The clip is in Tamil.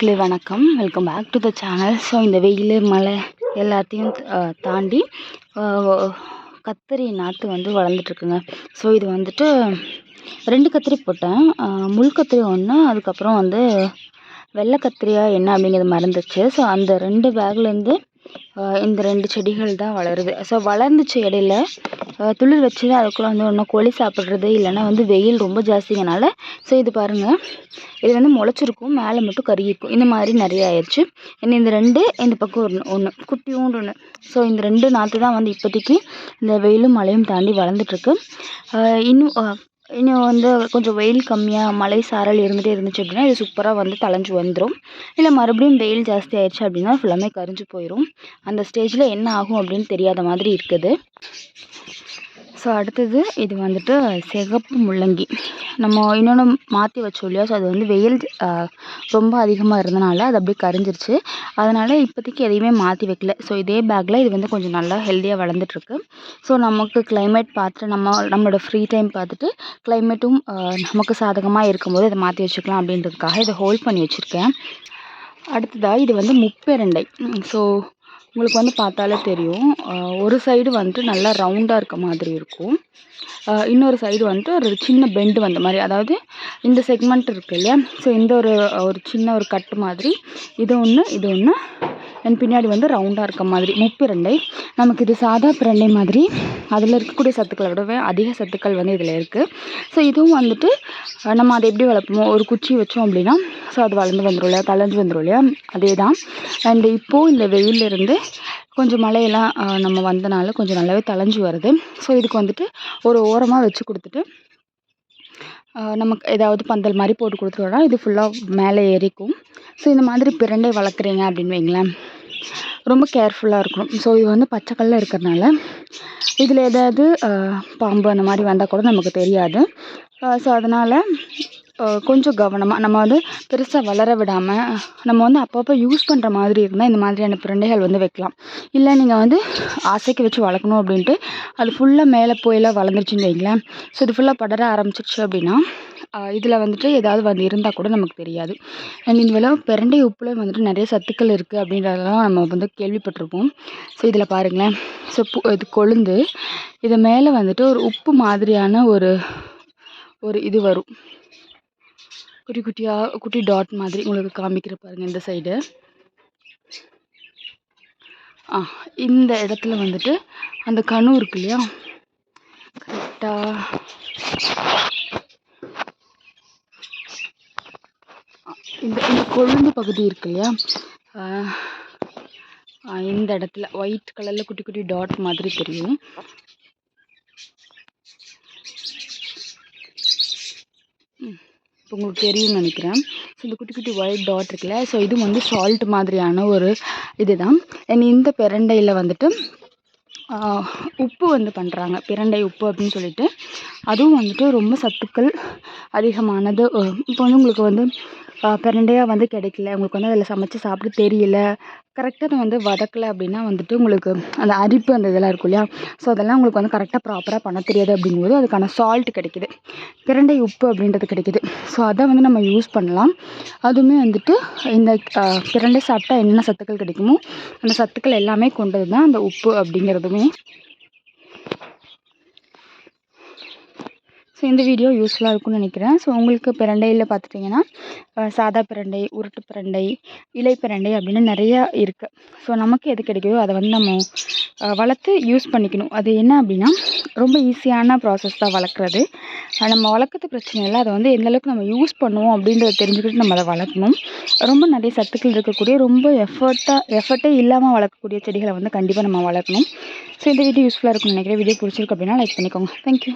மக்களே வணக்கம். Welcome back to the channel so இந்த வெயில் மழை எல்லாத்தையும் தாண்டி கத்திரி நாற்று வந்து வளர்ந்துட்டுருக்குங்க. ஸோ இது வந்துட்டு ரெண்டு கத்திரி போட்டேன். முள் கத்திரி ஒன்று அதுக்கப்புறம் வந்து வெள்ளை கத்திரியா என்ன அப்படிங்கிறது மறந்துச்சு. ஸோ அந்த ரெண்டு பேக்லேருந்து இந்த ரெண்டு செடிகள் தான் வளருது. ஸோ வளர்ந்துச்சு இடையில துளிர் வச்சு அதுக்குள்ளே வந்து ஒன்று கோழி சாப்பிட்றது இல்லைன்னா வந்து வெயில் ரொம்ப ஜாஸ்திங்கனால. ஸோ இது பாருங்கள் இது வந்து முளைச்சிருக்கும் மேலே மட்டும் கருகிக்கும் இந்த மாதிரி நிறைய ஆயிடுச்சு இன்னும் இந்த ரெண்டு இந்த பக்கம் ஒன்று ஒன்று குட்டியும் ஒன்று ஸோ இந்த ரெண்டு நாற்று தான் வந்து இப்போதைக்கு இந்த வெயிலும் மழையும் தாண்டி வளர்ந்துட்டுருக்கு. இன்னும் இன்னும் வந்து கொஞ்சம் வெயில் கம்மியாக மழை சாரல் இருந்துகிட்டே இருந்துச்சு அப்படின்னா இது சூப்பராக வந்து தலைஞ்சு வந்துடும் இல்லை மறுபடியும் வெயில் ஜாஸ்தி ஆயிடுச்சு அப்படின்னா ஃபுல்லாமே கரிஞ்சு போயிடும் அந்த ஸ்டேஜில் என்ன ஆகும் அப்படின்னு தெரியாத மாதிரி இருக்குது. ஸோ அடுத்தது இது வந்துட்டு சிகப்பு முள்ளங்கி. நம்ம இன்னொன்று மாற்றி வச்சோம் இல்லையா? ஸோ அது வந்து வெயில் ரொம்ப அதிகமாக இருந்தனால அது அப்படியே கரிஞ்சிருச்சு. அதனால் இப்போதைக்கு எதையுமே மாற்றி வைக்கல. ஸோ இதே பேக்கில் இது வந்து கொஞ்சம் நல்லா ஹெல்த்தியாக வளர்ந்துட்டுருக்கு. ஸோ நமக்கு கிளைமேட் பார்த்துட்டு நம்ம நம்மளோட ஃப்ரீ டைம் பார்த்துட்டு கிளைமேட்டும் நமக்கு சாதகமாக இருக்கும்போது இதை மாற்றி வச்சுக்கலாம் அப்படின்றதுக்காக இதை ஹோல்ட் பண்ணி வச்சுருக்கேன். அடுத்ததாக இது வந்து முப்பெரண்டை. ஸோ உங்களுக்கு வந்து பார்த்தாலே தெரியும். ஒரு சைடு வந்துட்டு நல்லா ரவுண்டாக இருக்க மாதிரி இருக்கும். இன்னொரு சைடு வந்துட்டு ஒரு சின்ன பெண்டு வந்த மாதிரி அதாவது இந்த செக்மெண்ட் இருக்குது இல்லையா? ஸோ இந்த ஒரு ஒரு சின்ன ஒரு கட்டு மாதிரி. இது ஒன்று இது ஒன்று என் பின்னாடி வந்து ரவுண்டாக இருக்க மாதிரி முப்பிரண்டை. நமக்கு இது சாதா பிரண்டை மாதிரி. அதில் இருக்கக்கூடிய சத்துக்களை விடவே அதிக சத்துக்கள் வந்து இதில் இருக்குது ஸோ இதுவும் வந்துட்டு நம்ம அதை எப்படி வளர்ப்போமோ ஒரு குச்சி வச்சோம் அப்படின்னா ஸோ அது வளர்ந்து வந்துடும் இல்லையா? தளர்ந்து வந்துடும் இல்லையா? அதே தான் அண்ட் இப்போது இந்த வெயில்ல இருந்து கொஞ்சம் மழையெல்லாம் நம்ம வந்தனால கொஞ்சம் நல்லாவே தளைஞ்சு வருது. ஸோ இதுக்கு வந்துட்டு ஒரு ஓரமாக வச்சு கொடுத்துட்டு நமக்கு ஏதாவது பந்தல் மாதிரி போட்டு கொடுத்துட்டோம்னா இது ஃபுல்லாக மேலே ஏறிக்கும். ஸோ இந்த மாதிரி பிரண்டை வளர்க்குறீங்க அப்படின்னு வைங்களேன். ரொம்ப கேர்ஃபுல்லாக இருக்கணும். ஸோ இது வந்து பச்சைக்கல்ல இருக்கிறனால இதில் ஏதாவது பாம்பு அந்த மாதிரி வந்தால் கூட நமக்கு தெரியாது. ஸோ அதனால் கொஞ்சம் கவனமாக நம்ம வந்து பெருசாக வளர விடாமல் நம்ம வந்து அப்பப்போ யூஸ் பண்ணுற மாதிரி இருந்தால் இந்த மாதிரியான பிரண்டைகள் வந்து வைக்கலாம். இல்லை நீங்கள் வந்து ஆசைக்கு வச்சு வளர்க்கணும் அப்படின்ட்டு அது ஃபுல்லாக மேலே போயெல்லாம் வளர்ந்துருச்சுன்னு வைங்களேன். ஸோ இது ஃபுல்லாக படர ஆரம்பிச்சிருச்சு அப்படின்னா இதில் வந்துட்டு ஏதாவது வந்து இருந்தால் கூட நமக்கு தெரியாது. அண்ட் இந்த வேலை பிரண்டை உப்புல வந்துட்டு நிறைய சத்துக்கள் இருக்குது அப்படின்றதெல்லாம் நம்ம வந்து கேள்விப்பட்டிருப்போம். ஸோ இதில் பாருங்களேன். ஸோ பு இது கொழுந்து இது மேலே வந்துட்டு ஒரு உப்பு மாதிரியான ஒரு ஒரு இது வரும். குட்டி குட்டியாக குட்டி டாட் மாதிரி உங்களுக்கு காமிக்கிற பாருங்கள் இந்த சைடு ஆ இந்த இடத்துல வந்துட்டு அந்த கணு இருக்கு இல்லையா? கரெக்டாக இந்த இந்த கொழுந்து பகுதி இருக்கு இல்லையா? இந்த இடத்துல ஒயிட் கலரில் குட்டி குட்டி டாட் மாதிரி தெரியும். இப்போ உங்களுக்கு தெரியும்னு நினைக்கிறேன். ஸோ இந்த குட்டி குட்டி ஒயிட் டாட் இருக்குல்ல ஸோ இது வந்து சால்ட் மாதிரியான ஒரு இதுதான். அண்ட் இந்த பிரண்டையில் வந்துட்டு உப்பு வந்து பண்ணுறாங்க பிரண்டை உப்பு அப்படின்னு சொல்லிட்டு. அதுவும் வந்துட்டு ரொம்ப சத்துக்கள் அதிகமானது இப்போ வந்து உங்களுக்கு வந்து பிரண்டையாக வந்து கிடைக்கல. உங்களுக்கு வந்து அதில் சமைச்சு சாப்பிட தெரியல. கரெக்டாக அதை வந்து வதக்கலை அப்படின்னா வந்துட்டு உங்களுக்கு அந்த அரிப்பு அந்த இதெல்லாம் இருக்கும் இல்லையா? ஸோ அதெல்லாம் உங்களுக்கு வந்து கரெக்டாக ப்ராப்பராக பண்ண தெரியாது அப்படிங்கும்போது அதுக்கான சால்ட் கிடைக்குது. பிரண்டை உப்பு அப்படின்றது கிடைக்கிது. ஸோ அதை வந்து நம்ம யூஸ் பண்ணலாம். அதுவுமே வந்துட்டு இந்த பிரண்டை சாப்பிட்டா என்னென்ன சத்துக்கள் கிடைக்குமோ அந்த சத்துக்கள் எல்லாமே கொண்டது தான் அந்த உப்பு அப்படிங்கிறதுமே. ஸோ இந்த வீடியோ யூஸ்ஃபுல்லாக இருக்கும்னு நினைக்கிறேன். ஸோ உங்களுக்கு பிரண்டையில் பார்த்துட்டிங்கன்னா சாதா பிரண்டை உருட்டு பிரண்டை இலை பிரண்டை அப்படின்னு நிறையா இருக்குது ஸோ நமக்கு எது கிடைக்குதோ அதை வந்து நம்ம வளர்த்து யூஸ் பண்ணிக்கணும். அது என்ன அப்படின்னா ரொம்ப ஈஸியான ப்ராசஸ் தான் வளர்க்குறது. நம்ம வளர்க்குறது பிரச்சனை இல்லை. அதை வந்து எந்தளவுக்கு நம்ம யூஸ் பண்ணுவோம் அப்படின்றத தெரிஞ்சுக்கிட்டு நம்ம அதை வளர்க்கணும். ரொம்ப நிறைய சத்துக்கள் இருக்கக்கூடிய ரொம்ப எஃபர்ட்டாக எஃபர்ட்டே இல்லாமல் வளர்க்கக்கூடிய செடிகளை வந்து கண்டிப்பாக நம்ம வளர்க்கணும். ஸோ இந்த வீடியோ யூஸ்ஃபுல்லாக இருக்கும்னு நினைக்கிறேன். வீடியோ பிடிச்சிருக்கு அப்படின்னா லைக் பண்ணிக்கோங்க. தேங்க்யூ